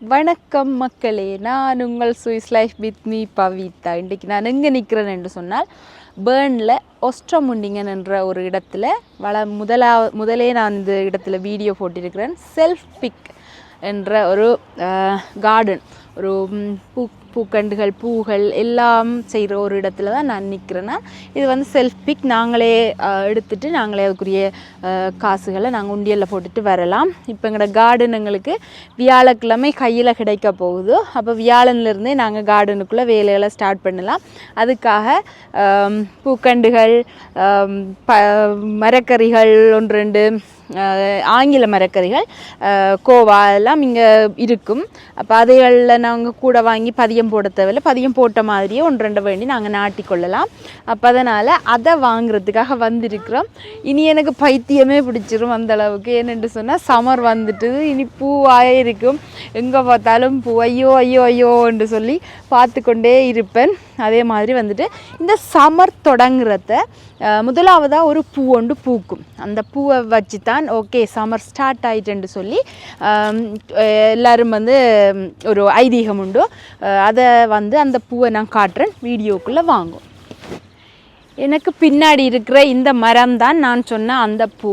வணக்கம் மக்களே நான் உங்கள் Swiss life with me Pavitha. இன்றைக்கு நான் எங்கே நிற்கிறேன் என்று சொன்னால் பேர்னில் ஒஸ்ட்ரமுண்டிங்கன் என்ற ஒரு இடத்துல வள முதலா முதலே நான் இந்த இடத்துல வீடியோ போட்டிருக்கிறேன். செல்ஃப் பிக் என்ற ஒரு கார்டன் ஒரு பூ பூக்கண்டுகள் பூகள் எல்லாம் செய்கிற ஒரு இடத்துல தான் நான் நிற்கிறேன்னா இது வந்து செல்ஃப் பிக் நாங்களே எடுத்துட்டு நாங்களே அதுக்குரிய காசுகளை நாங்கள் உண்டியலில் போட்டுட்டு வரலாம். இப்போ எங்களோட கார்டன் எங்களுக்கு வியாழக்கிழமை கையில் கிடைக்க போகுது. அப்போ வியாழன்லேருந்தே நாங்கள் கார்டனுக்குள்ளே வேலைகளை ஸ்டார்ட் பண்ணலாம். அதுக்காக பூக்கண்டுகள் ப மரக்கறிகள் ஒன்று ரெண்டு ஆங்கில மரக்கறிகள் கோவா எல்லாம் இங்கே இருக்கும். அப்போ அதைகளில் நாங்கள் கூட வாங்கி பதியம் போட தேவையில்ல. பதியம் போட்ட மாதிரியே ஒன்று ரெண்டு வேண்டி நாங்கள் நாட்டிக்கொள்ளலாம் அப்போ அதனால் அதை வாங்குறதுக்காக வந்திருக்கிறோம். இனி எனக்கு பைத்தியமே பிடிச்சிரும் அந்த அளவுக்கு. ஏனென்று சொன்னால் சம்மர் வந்துட்டு இனி பூவாக இருக்கும். எங்கே பார்த்தாலும் பூ ஐயோ ஐயோ ஐயோ என்று சொல்லி பார்த்து கொண்டே இருப்பேன். அதே மாதிரி வந்துட்டு இந்த சம்மர் தொடங்குறத முதலாவதாக ஒரு பூ ஒன்று பூக்கும். அந்த பூவை வச்சு தான் ஓகே சம்மர் ஸ்டார்ட் ஆயிட்டுன்னு சொல்லி எல்லோரும் எல்லாரும் வந்து ஒரு ஐதீகம் உண்டு. அதை வந்து அந்த பூவை நான் காட்டுறேன் வீடியோக்குள்ளே வாங்கும். எனக்கு பின்னாடி இருக்கிற இந்த மரம் தான் நான் சொன்ன அந்த பூ.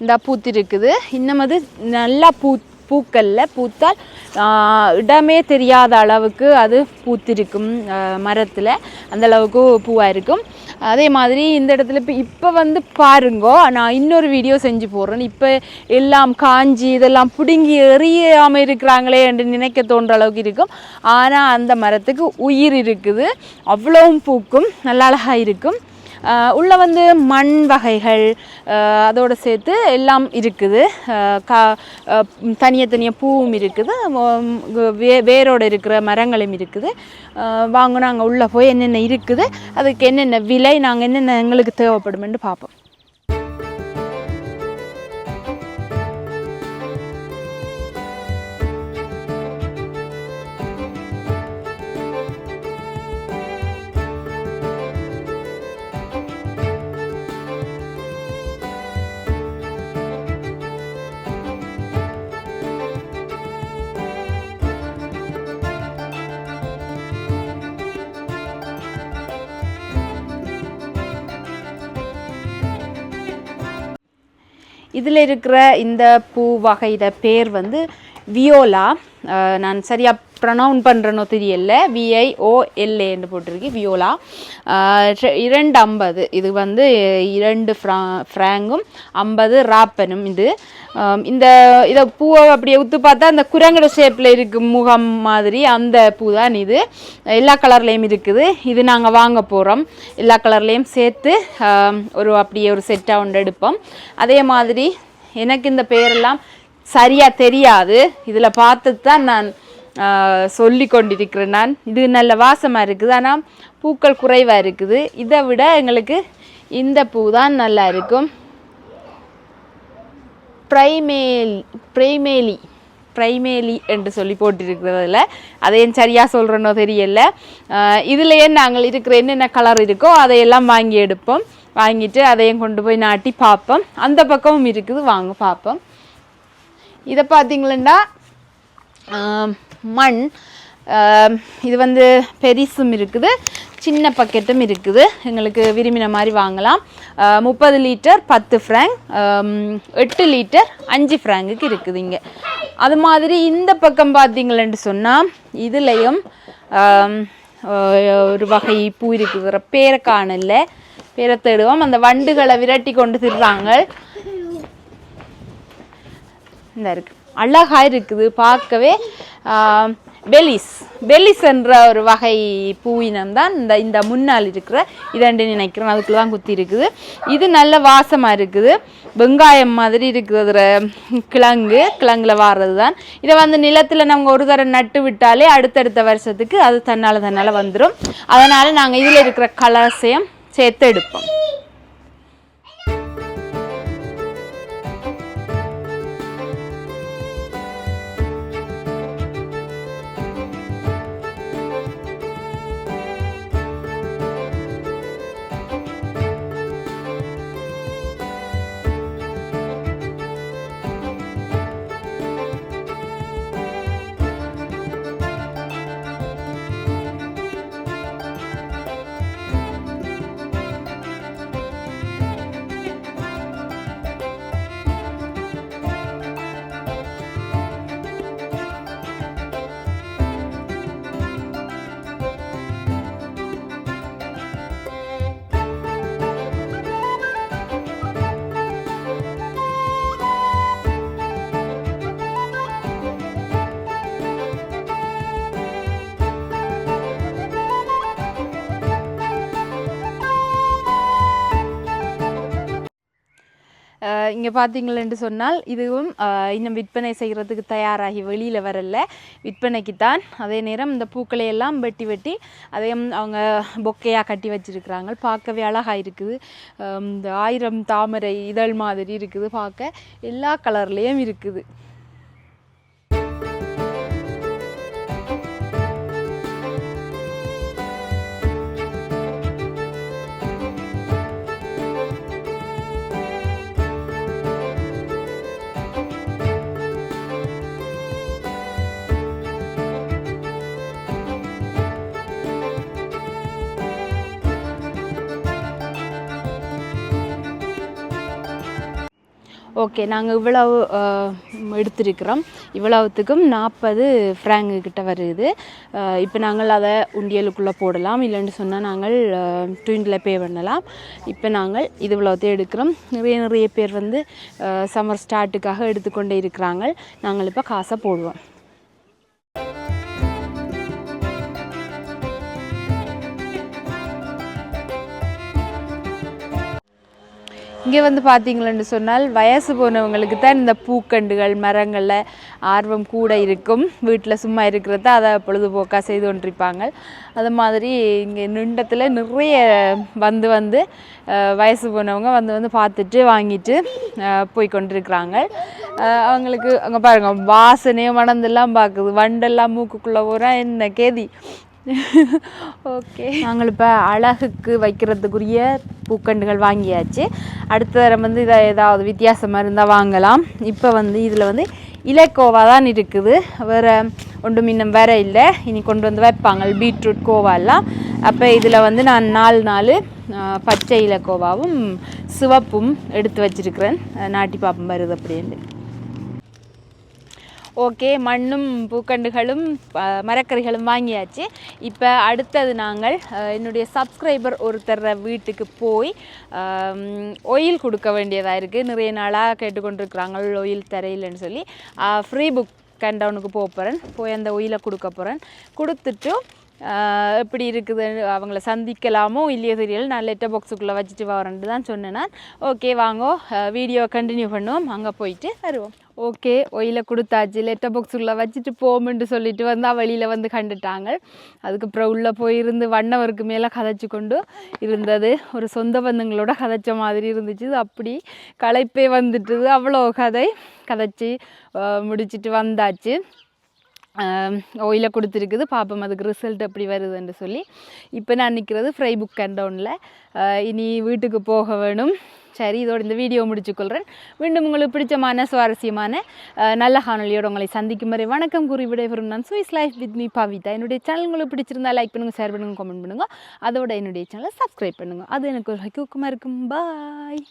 இந்த பூத்திருக்குது. இன்னும் அது நல்லா பூ பூக்களில் பூத்தால் இடமே தெரியாத அளவுக்கு அது பூத்திருக்கும். மரத்தில் அந்த அளவுக்கு பூவாக இருக்கும். அதே மாதிரி இந்த இடத்துல இப்போ இப்போ வந்து பாருங்கோ நான் இன்னொரு வீடியோ செஞ்சு போடுறேன். இப்போ எல்லாம் காஞ்சி இதெல்லாம் பிடுங்கி எறியாமல் இருக்கிறாங்களே என்று நினைக்க தோன்ற அளவுக்கு இருக்கும். ஆனால் அந்த மரத்துக்கு உயிர் இருக்குது. அவ்வளவும் பூக்கும் நல்லா அழகாக இருக்கும். உள்ளே வந்து மண் வகைகள் அதோடு சேர்த்து எல்லாம் இருக்குது. கா தனியாக தனியாக பூவும் இருக்குது. வே வேரோடு இருக்கிற மரங்களும் இருக்குது. ஆஹ் வாங்க நாங்கள் உள்ளே போய் என்னென்ன இருக்குது அதுக்கு என்னென்ன விலை நாங்கள் என்னென்ன எங்களுக்கு தேவைப்படுமென்று பார்ப்போம். இதில் இருக்கிற இந்த பூ வகையிட பேர் வந்து வியோலா நான் சரியாக ப்ரொனவுன் பண்ணுறனோ தெரியல. விஐஓஎல்ஏன்னு போட்டிருக்கு. வியோலா இரண்டு ஐம்பது. இது வந்து இரண்டு ஃப்ரா ஃப்ராங்கும் ஐம்பது ராப்பனும் இது. இந்த இதை பூவை அப்படியே உத்து பார்த்தா அந்த குரங்கட ஷேப்பில் இருக்கும் முகம் மாதிரி. அந்த பூ தான் இது. எல்லா கலர்லேயும் இருக்குது. இது நாங்கள் வாங்க போகிறோம் எல்லா கலர்லேயும் சேர்த்து ஒரு அப்படியே ஒரு செட்டாக ஒன்று எடுப்போம். அதே மாதிரி எனக்கு இந்த பேரெல்லாம் சரியாக தெரியாது. இதில் பார்த்து தான் நான் சொல்லி கொண்டிருக்கிறேன் நான். இது நல்ல வாசமாக இருக்குது. ஆனால் பூக்கள் குறைவாக இருக்குது. இதை விட எங்களுக்கு இந்த பூ தான் நல்லா இருக்கும். பிரைமேல் பிரைமேலி பிரைமேலி என்று சொல்லி போட்டிருக்கிறதுல. ஏன் சரியாக சொல்கிறனோ தெரியல. இதுலேயே நாங்கள் இருக்கிற என்னென்ன கலர் இருக்கோ அதையெல்லாம் வாங்கி எடுப்போம். வாங்கிட்டு அதையும் கொண்டு போய் நாட்டி பார்ப்போம். அந்த பக்கமும் இருக்குது. வாங்க பார்ப்போம். இதை பார்த்தீங்களா மண். இது வந்து பெரிசும் இருக்குது சின்ன பக்கெட்டும் இருக்குது. எங்களுக்கு விரும்பின மாதிரி வாங்கலாம். முப்பது லிட்டர் பத்து ஃப்ராங்க் எட்டு லிட்டர் அஞ்சு ஃப்ராங்குக்கு இருக்குது இங்கே. அது மாதிரி இந்த பக்கம் பார்த்தீங்களேன்னு சொன்னால் இதுலேயும் ஒரு வகை பூ இருக்குதுற பேரை காணல பேரை தேடுவோம். அந்த வண்டுகளை விரட்டி கொண்டு திடுறாங்க இந்த இருக்குது அழகாக இருக்குது பார்க்கவே பெலிஸ் பெலிஸ் என்ற ஒரு வகை பூவினம் தான் இந்த இந்த முன்னால் இருக்கிற இரண்டு நினைக்கிறேன் அதுக்குள்ள தான் குத்தி இருக்குது. இது நல்ல வாசமாக இருக்குது. வெங்காயம் மாதிரி இருக்கிற கிழங்கு கிழங்குல வாடுறது தான் இதை வந்து நிலத்தில் நாங்கள் ஒரு தடவை நட்டு விட்டாலே அடுத்தடுத்த வருஷத்துக்கு அது தன்னால் தன்னால் வந்துடும் அதனால் நாங்கள் இதில் இருக்கிற கலாசயம் சேர்த்து எடுப்போம். இங்கே பார்த்தீங்களென்று சொன்னால் இதுவும் இன்னும் விற்பனை செய்கிறதுக்கு தயாராகி வெளியில் வரல. விற்பனைக்கு தான் அதே நேரம் இந்த பூக்களை எல்லாம் வெட்டி வெட்டி அதையும் அவங்க பொக்கையாக கட்டி வச்சிருக்கிறாங்க. பார்க்கவே அழகாக இருக்குது. இந்த ஆயிரம் தாமரை இதழ் மாதிரி இருக்குது. பார்க்க எல்லா கலர்லேயும் இருக்குது. ஓகே நாங்கள் இவ்வளவு எடுத்திருக்கிறோம். இவ்வளவுத்துக்கும் நாற்பது ஃப்ராங்கு கிட்ட வருது. இப்போ நாங்கள் அதை உண்டியலுக்குள்ளே போடலாம். இல்லைன்னு சொன்னால் நாங்கள் ட்வினில் பே பண்ணலாம். இப்போ நாங்கள் இது இவ்வளோத்தையும் எடுக்கிறோம். நிறைய நிறைய பேர் வந்து சம்மர் ஸ்டார்ட்டுக்காக எடுத்துக்கொண்டே இருக்கிறாங்க. நாங்கள் இப்போ காசை போடுவோம் இங்கே வந்து பார்த்தீங்களன்னு சொன்னால் வயசு போனவங்களுக்கு தான் இந்த பூக்கண்டுகள் மரங்களில் ஆர்வம் கூட இருக்கும். வீட்டில் சும்மா இருக்கிறத அதை பொழுதுபோக்காக செய்து கொண்டிருப்பாங்க. அது மாதிரி இங்கே நிண்டத்தில் நிறைய வந்து வந்து வயசு போனவங்க வந்து வந்து பார்த்துட்டு வாங்கிட்டு போய் கொண்டிருக்கிறாங்க. அவங்களுக்கு அங்கே பாருங்க வாசனையும் மணந்தெல்லாம் பார்க்குது. வண்டெல்லாம் மூக்குக்குள்ளே போகிறா என்ன கேதி. ஓகே. நாங்கள் இப்போ அழகுக்கு வைக்கிறதுக்குரிய பூக்கண்டுகள் வாங்கியாச்சு. அடுத்த தரம் வந்து இதை ஏதாவது வித்தியாசமாக இருந்தால் வாங்கலாம். இப்போ வந்து இதில் வந்து இலைக்கோவா தான் இருக்குது. வேறு ஒன்றும் இன்னும் வேற இல்லை. இனி கொண்டு வந்து வைப்பாங்க. பீட்ரூட் கோவாலாம் அப்போ இதில் வந்து நான் நாலு நாலு பச்சை இலக்கோவாவும் சிவப்பும் எடுத்து வச்சிருக்கிறேன். நாட்டி பாப்பம் வருது அப்படின்ட்டு. ஓகே மண்ணும் பூக்கண்டுகளும் மரக்கறிகளும் வாங்கியாச்சு. இப்போ அடுத்தது நாங்கள் என்னுடைய சப்ஸ்கிரைபர் ஒருத்தர் வீட்டுக்கு போய் ஒயில் கொடுக்க வேண்டியதாக இருக்குது நிறைய நாளாக கேட்டுக்கொண்டிருக்கிறாங்க ஒயில் தரையில்னு சொல்லி. ஃப்ரீ புக் கண்டவுனுக்கு போக போகிறேன் போய் அந்த ஒயிலை கொடுக்க போகிறேன் கொடுத்துட்டு எப்படி இருக்குது? அவங்கள சந்திக்கலாமோ இல்லையோ தெரியல. நான் லெட்டர் பாக்ஸுக்குள்ளே வச்சுட்டு வரேன்ட்டு தான் சொன்னேன். நான் ஓகே வாங்கோ வீடியோ கண்டினியூ பண்ணுவோம். அங்கே போயிட்டு வருவோம். ஓகே ஒயில கொடுத்தாச்சு. லெட்டர் பாக்ஸுக்குள்ளே வச்சுட்டு போமென்ட்டு சொல்லிட்டு வந்தால் வெளியில் வந்து கண்டுட்டாங்க. அதுக்கப்புறம் உள்ளே போயிருந்து வண்ணவருக்கு மேலே கதைச்சு கொண்டு இருந்தது. ஒரு சொந்த பந்தங்களோட கதைச்ச மாதிரி இருந்துச்சு. அப்படி களைப்பே வந்துட்டுது. அவ்வளோ கதை. கதைச்சி முடிச்சுட்டு முடிச்சிட்டு வந்தாச்சு. ஓயில கொடுத்துருக்குது. பார்ப்போம் அதுக்கு ரிசல்ட் எப்படி வருதுன்னு சொல்லி. இப்போ நான் நிற்கிறது ஃப்ரை புக் கண்டவுனில் இனி வீட்டுக்கு போக வேணும். சரி இதோட இந்த வீடியோ முடிச்சுக்கொள்கிறேன் மீண்டும் உங்களுக்கு பிடிச்சமான சுவாரஸ்யமான நல்ல காணொலியோடு உங்களை சந்திக்கும் வரை வணக்கம் கூறி விடைபெறும் நான் Swiss life with me Pavitha. என்னுடைய சேனல் உங்களுக்கு பிடிச்சிருந்தா லைக் பண்ணுங்கள் ஷேர் பண்ணுங்கள் கமெண்ட் பண்ணுங்கள் அதோட என்னுடைய சேனலை சப்ஸ்கிரைப் பண்ணுங்கள் அது எனக்கு ஒரு ஹக்கியூக்கமாக இருக்கும். பாய்